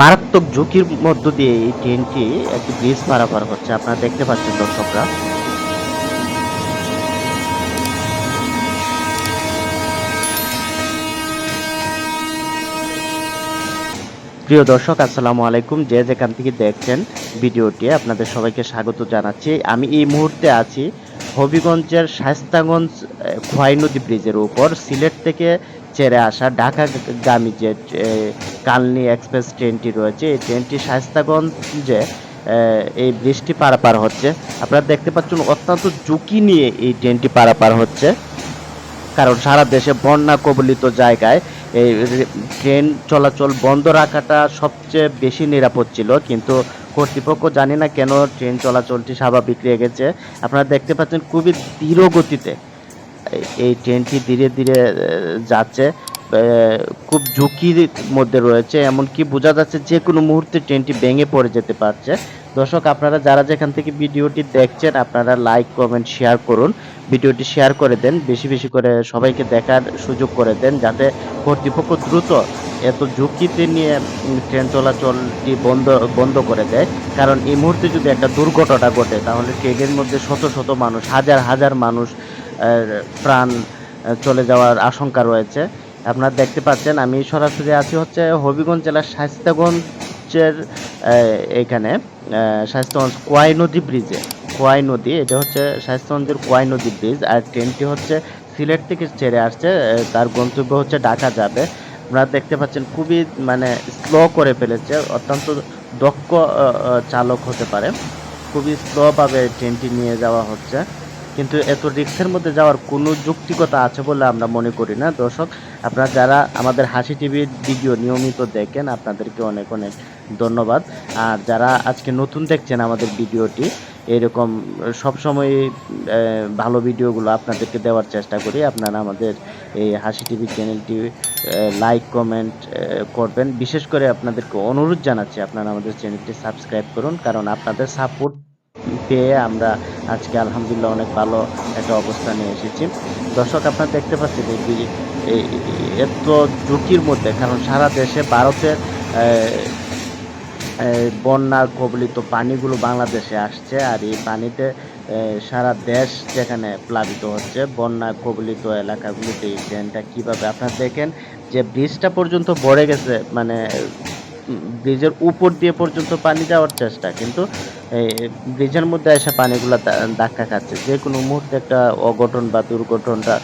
মারাত্মক ঝুঁকির মধ্য দিয়ে এই ট্রেনটি একটি ব্রিজ পারাপার হচ্ছে। আপনারা দেখতে পাচ্ছেন দর্শকরা। প্রিয় দর্শক, আসসালামু আলাইকুম। যে যেখান থেকে দেখছেন ভিডিওটি, আপনাদের সবাইকে স্বাগত জানাচ্ছি। আমি এই মুহূর্তে আছি হবিগঞ্জের শায়স্তাগঞ্জ খোয়াই নদী ব্রিজের উপর সিলেট থেকে ছেড়ে আসা ঢাকাগামী যে কালনি এক্সপ্রেস ট্রেনটি রয়েছে, এই ট্রেনটি শায়স্তাগঞ্জে এই ব্রিজটি পারাপার হচ্ছে। আপনারা দেখতে পাচ্ছেন অত্যন্ত ঝুঁকি নিয়ে এই ট্রেনটি পারাপার হচ্ছে। কারণ সারা দেশে বন্যা কবলিত জায়গায় এই ট্রেন চলাচল বন্ধ রাখাটা সবচেয়ে বেশি নিরাপদ ছিল। কিন্তু কর্তৃপক্ষ জানি না কেন ট্রেন চলাচলটি স্বাভাবিক রেখেছে আপনারা দেখতে পাচ্ছেন খুবই ধীর গতিতে এই- ট্রেনটি ধীরে ধীরে যাচ্ছে। খুব ঝুঁকির মধ্যে রয়েছে, এমনকি বোঝা যাচ্ছে যে কোনো মুহূর্তে ট্রেনটি ভেঙে পড়ে যেতে পারছে। দর্শক, আপনারা যারা যেখান থেকে ভিডিওটি দেখছেন, আপনারা লাইক, কমেন্ট, শেয়ার করুন। ভিডিওটি শেয়ার করে দেন, বেশি বেশি করে সবাইকে দেখার সুযোগ করে দেন, যাতে কর্তৃপক্ষ দ্রুত এত ঝুঁকিতে নিয়ে ট্রেন চলাচলটি বন্ধ বন্ধ করে দেয়। কারণ এই মুহূর্তে যদি একটা দুর্ঘটনা ঘটে, তাহলে ট্রেনের মধ্যে শত শত মানুষ, হাজার হাজার মানুষ প্রাণ চলে যাওয়ার আশঙ্কা রয়েছে। আপনারা দেখতে পাচ্ছেন, আমি সরাসরি আছি হচ্ছে হবিগঞ্জ জেলার স্বাস্থ্যগঞ্জের এখানে স্বাস্থ্যগঞ্জ কোয়াই নদী ব্রিজে কোয়াই নদী, এটা হচ্ছে শায়স্তাগঞ্জের কোয়াই নদী ব্রিজ আর ট্রেনটি হচ্ছে সিলেট থেকে ছেড়ে আসছে তার গন্তব্য হচ্ছে ঢাকা যাবে। আপনারা দেখতে পাচ্ছেন খুবই মানে স্লো করে ফেলেছে, অত্যন্ত দক্ষ চালক হতে পারে। খুবই স্লোভাবে ট্রেনটি নিয়ে যাওয়া হচ্ছে। কিন্তু এত রিক্সের মধ্যে যাওয়ার কোনো যুক্তিকতা আছে বলে আমরা মনে করি না। দর্শক, আপনারা যারা আমাদের হাসি টিভির ভিডিও নিয়মিত দেখেন, আপনাদেরকে অনেক অনেক ধন্যবাদ। আর যারা আজকে নতুন দেখছেন আমাদের ভিডিওটি এরকম সবসময় ভালো ভিডিওগুলো আপনাদেরকে দেওয়ার চেষ্টা করি। আপনারা আমাদের এই হাসি টিভি চ্যানেলটি লাইক কমেন্ট করবেন। বিশেষ করে আপনাদেরকে অনুরোধ জানাচ্ছি, আপনারা আমাদের চ্যানেলটি সাবস্ক্রাইব করুন, কারণ আপনাদের সাপোর্ট পেয়ে আমরা আজকে আলহামদুলিল্লাহ অনেক ভালো একটা অবস্থানে এসেছি। দর্শক, আপনারা দেখতে পাচ্ছেন এত ঝুঁকির মধ্যে, কারণ সারা দেশে, ভারতের বন্যার কবলিত পানিগুলো বাংলাদেশে আসছে আর এই পানিতে সারা দেশ যেখানে প্লাবিত হচ্ছে বন্যা কবলিত এলাকাগুলিতে এই ট্রেনটা কীভাবে? আপনারা দেখেন যে ব্রিজটা পর্যন্ত ভরে গেছে মানে ব্রিজের উপর দিয়ে পর্যন্ত পানি যাওয়ার চেষ্টা। কিন্তু ব্রিজের মধ্যে এসে পানিগুলো ধাক্কা খাচ্ছে। যে কোনো মুহূর্তে একটা অঘটন বা দুর্ঘটনটা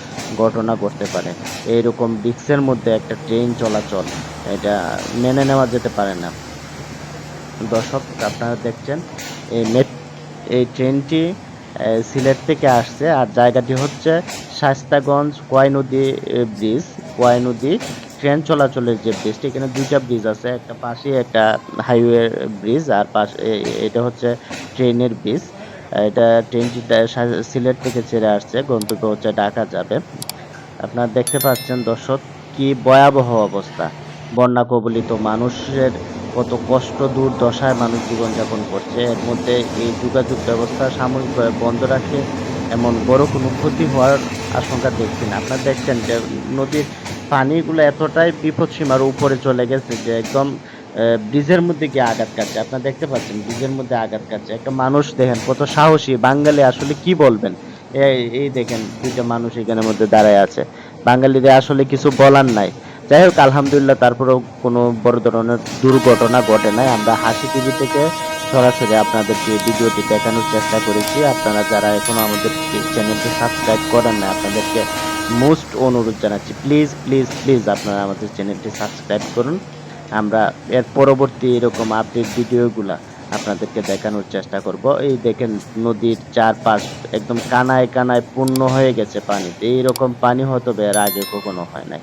ঘটনা ঘটতে পারে। এইরকম রিক্সের মধ্যে একটা ট্রেন চলাচল, এটা মেনে নেওয়া যেতে পারে না। দর্শক, আপনারা দেখছেন এই মেট, এই ট্রেনটি সিলেট থেকে আসছে আর জায়গাটি হচ্ছে শাস্তাগঞ্জ কোয়াই নদী ব্রিজ। কোয়াই নদী ট্রেন চলাচলের যে ব্রিজটি, এখানে দুইটা ব্রিজ আছে, একটা পাশে একটা হাইওয়ে ব্রিজ আর পাশে এটা হচ্ছে ট্রেনের ব্রিজ। এটা ট্রেনটি সিলেট থেকে ছেড়ে আসছে, গন্তব্য হচ্ছে ঢাকা যাবে। আপনারা দেখতে পাচ্ছেন দর্শক, কি ভয়াবহ অবস্থা। বন্যা কবলিত মানুষের কত কষ্ট, দুর্দশায় মানুষ জীবনযাপন করছে। এর মধ্যে এই যোগাযোগ ব্যবস্থা সাময়িকভাবে বন্ধ রাখে, এমন বড় কোনো ক্ষতি হওয়ার আশঙ্কা দেখছি না। আপনারা দেখছেন যে নদীর পানিগুলো এতটাই বিপদসীমার উপরে চলে গেছে যে একদম ব্রিজের মধ্যে গিয়ে আঘাত কাটছে। আপনারা দেখতে পাচ্ছেন ব্রিজের মধ্যে আঘাত কাটছে। একটা মানুষ দেখেন কত সাহসী। বাঙালি আসলে কি বলবেন? এই দেখেন দুইটা মানুষ এখানের মধ্যে দাঁড়ায় আছে। বাঙালিদের আসলে কিছু বলার নাই। যাই হোক, আলহামদুলিল্লাহ, তারপরেও কোনো বড় ধরনের দুর্ঘটনা ঘটে নাই। আমরা হাসি টিভি থেকে সরাসরি আপনাদেরকে ভিডিওটি দেখানোর চেষ্টা করেছি। আপনারা যারা এখনও আমাদের চ্যানেলটি সাবস্ক্রাইব করেন না আপনাদেরকে মোস্ট অনুরোধ জানাচ্ছি, প্লিজ প্লিজ প্লিজ আপনারা আমাদের চ্যানেলটি সাবস্ক্রাইব করুন। আমরা এর পরবর্তী এরকম আপডেট ভিডিওগুলা আপনাদেরকে দেখানোর চেষ্টা করব। এই দেখেন, নদীর চারপাশ একদম কানায় কানায় পূর্ণ হয়ে গেছে পানিতে। এইরকম পানি হয়তো এর আগে কখনো হয় নাই।